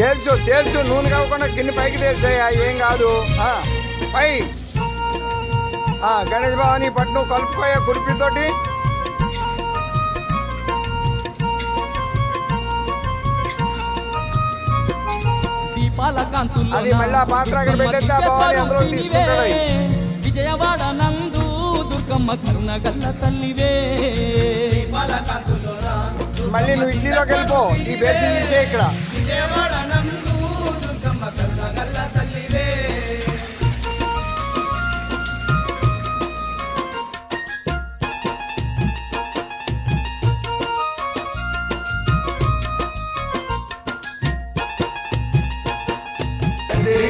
తేల్చు తేల్చు నూనె కాకుండా గిన్నె పైకి తేల్చాయా ఏం కాదు. ఆ, పై. ఆ, గణేష్ భవాని పట్టు కలుపుకోయా కాంతుల్లో అది మళ్ళీ పాత్ర అక్కడ ఆ భవాని అందులో తీసుకుంటాడు. విజయవాడ నందు దుర్గమ్మ కరుణ గల్ల తల్లివే. మళ్ళీ నువ్వు ఇడ్లీలోకి వెళ్ళిపో. ఈ బేసిన్ తీసే ఇక్కడ.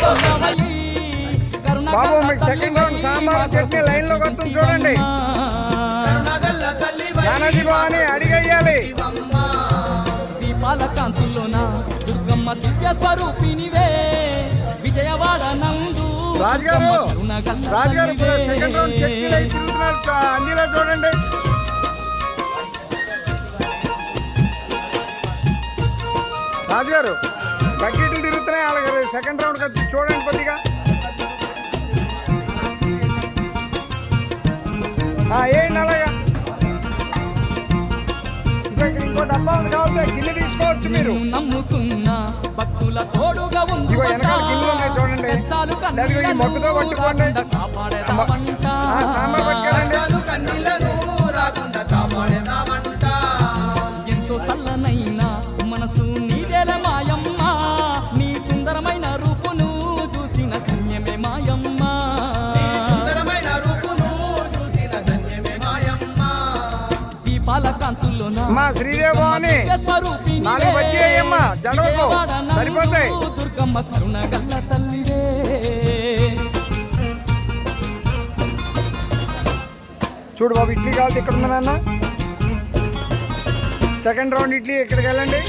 కోసమై కరుణ బాబు మీకు సెకండ్ రౌండ్ సాంబార్ చట్నీ లైన్లో వస్తుంది చూడండి. నానాజీ భవాని అడిగేయాలి. దీపాల కాంతుల్లోన దుర్గమ్మ దివ్య స్వరూపినివే విజయవాడ రాజుగారు! రాజుగారు. సెకండ్ రౌండ్ అయి తిరుగుతున్నారు. అన్నిలో చూడండి. రాజుగారు బకెట్లు తిరుగుతున్నాయి అలాగే సెకండ్ రౌండ్ కదా చూడండి కొద్దిగా. ఏంటి అలాగా. ఇంకో డబ్బా ఉంది కావాలి గిన్నె తీసుకోవచ్చు మీరు. నిన్ను కష్టాలు మొక్కతో పట్టుకోండి. కాపాడేదామంట. సాంబార్ కన్నీళ్ళను రాకుండా కాపాడేదామంట ఎంతో చల్లనైన మనసు నీదేల మాయమ్మ నీ సుందరమైన రూపును చూసిన ధన్యమే మాయమ్మ సుందరమైన రూపును చూసిన ధన్యమే మాయమ్మ దీపాల కాంతుల్లోన అమ్మా శ్రీదేవి భవాని స్వరూపిణివే. నాలుగు సరిపోతాయి. దుర్గమ్మ కరుణ గల్ల తల్లివే చూడు బాబు ఇడ్లీ కావాలి ఇక్కడ ఉందా నాన్న? సెకండ్ రౌండ్ ఇడ్లీ ఎక్కడికి వెళ్ళండి?